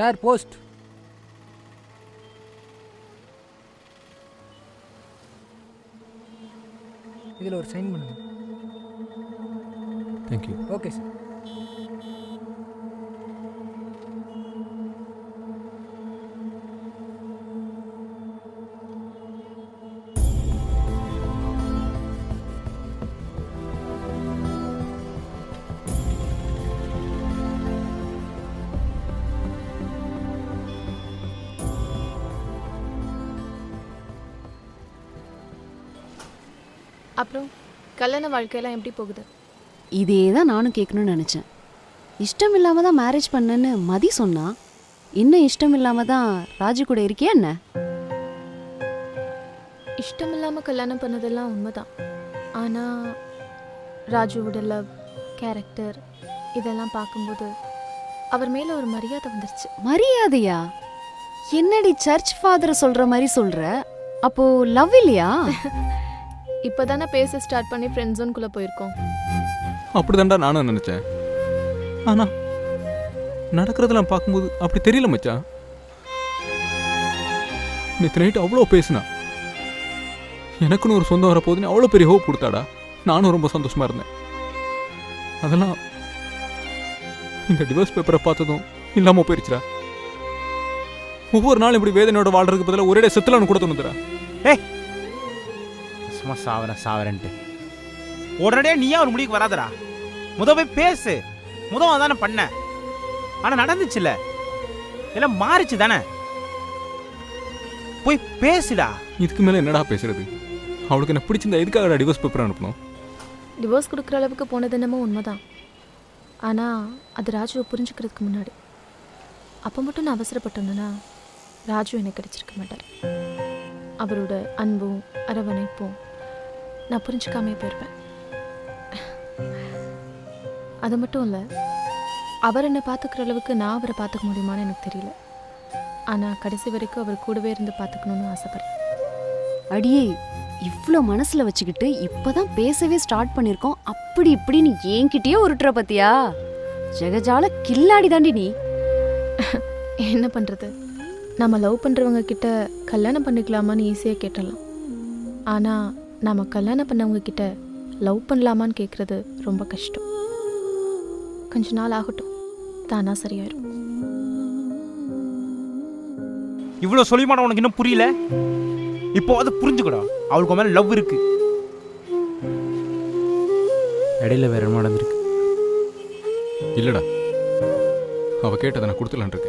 Sir post இதில் ஒரு sign பண்ணுங்க. தேங்க்யூ ஓகே சார் அப்புறம் கல்யாண வாழ்க்கையெல்லாம் எப்படி போகுது? இதே தான் நானும் கேட்கணும்னு நினச்சேன். இஷ்டம் இல்லாம தான் மேரேஜ் பண்ணேன்னு மதி சொன்னா இன்னும் இஷ்டம் இல்லாம தான் ராஜு கூட இருக்கியா என்ன? இஷ்டம் இல்லாமல் கல்யாணம் பண்ணதெல்லாம் உண்மைதான். ஆனால் ராஜுவோட லவ் கேரக்டர் இதெல்லாம் பார்க்கும்போது அவர் மேலே ஒரு மரியாதை வந்துருச்சு. மரியாதையா? என்னடி சர்ச் ஃபாதர் சொல்ற மாதிரி சொல்ற? அப்போ லவ் இல்லையா? இப்போ தானே பேச ஸ்டார்ட் பண்ணி ஃப்ரெண்ட் ஜோன்குள்ளே போயிருக்கோம். அப்படிதான்டா நானும் நினச்சேன். ஆனா நடக்கிறதெல்லாம் பார்க்கும்போது அப்படி தெரியல மச்சான். நேற்று நைட்டு அவ்வளோ பேசினா. எனக்குன்னு ஒரு சொந்தம் வரப்போகுதுன்னு அவ்வளோ பெரிய ஹோப் கொடுத்தாடா. நானும் ரொம்ப சந்தோஷமா இருந்தேன். அதெல்லாம் இந்த டிவோர்ஸ் பேப்பரை பார்த்ததும் இல்லாமல் போயிருச்சுடா. ஒவ்வொரு நாளும் இப்படி வேதனையோட வாழ்றதுக்கு பதிலாக ஒரே செத்துலான்னு கூட தோணுதுடா. சும்மா சாவரேன் சாவரேன்ட்டு. உடனடியாக நீயா ஒரு முடிவுக்கு வராதடா. முத போய் பேசு. முத தானே பண்ண. ஆனா நடந்துச்சுல்ல. எல்லாம் மாறிச்சு தானே. போய் பேசுடா. இதுக்கு மேலே என்னடா பேசுறது? அவளுக்கு என்ன பிடிச்சிருந்தா எதுக்காக டிவோர்ஸ் பேப்பர் அனுப்பணும்? டிவோர்ஸ் கொடுக்குற அளவுக்கு போனது என்னமோ உண்மைதான். ஆனால் அது ராஜுவை புரிஞ்சுக்கிறதுக்கு முன்னாடி. அப்போ மட்டும் நான் அவசரப்பட்டேன்னா ராஜு எனக்கு கிடைச்சிருக்க மாட்டார். அவரோட அன்பும் அரவணைப்பும் நான் புரிஞ்சுக்காமே போயிருப்பேன். அது மட்டும் இல்லை அவர் என்னை பார்த்துக்கிற அளவுக்கு நான் அவரை பார்த்துக்க முடியுமான்னு எனக்கு தெரியல. ஆனால் கடைசி வரைக்கும் அவர் கூடவே இருந்து பார்த்துக்கணுன்னு ஆசைப்பட்றேன். அடியே இவ்ளோ மனசுல வச்சுக்கிட்டு இப்பதான் பேசவே ஸ்டார்ட் பண்ணிருக்கோம். அப்படி இப்படின்னு என்கிட்டயே உருட்டுற பத்தியா? ஜெகஜால கில்லாடி தாண்டி நீ. என்ன பண்ணுறது நம்ம லவ் பண்ணுறவங்க கிட்ட கல்யாணம் பண்ணிக்கலாமான்னு ஈஸியாக கேட்டலாம் ஆனால் நம்ம கல்யாணம் பண்ணவங்க கிட்ட லவ் பண்ணலாமான்னு கேட்குறது ரொம்ப கஷ்டம். கொஞ்ச நாள் ஆகட்டும். தானா சரியாயிரும். இவ்வளோ சொல்லியுமான உனக்கு இன்னும் புரியல? இப்போ அதை புரிஞ்சுக்கடா. அவளுக்கு மேல லவ் இருக்கு. இடையில வேற என்ன நடந்திருக்கு. இல்லடா. அவ கேட்டதை நான் கொடுத்துலான் இருக்கேன்.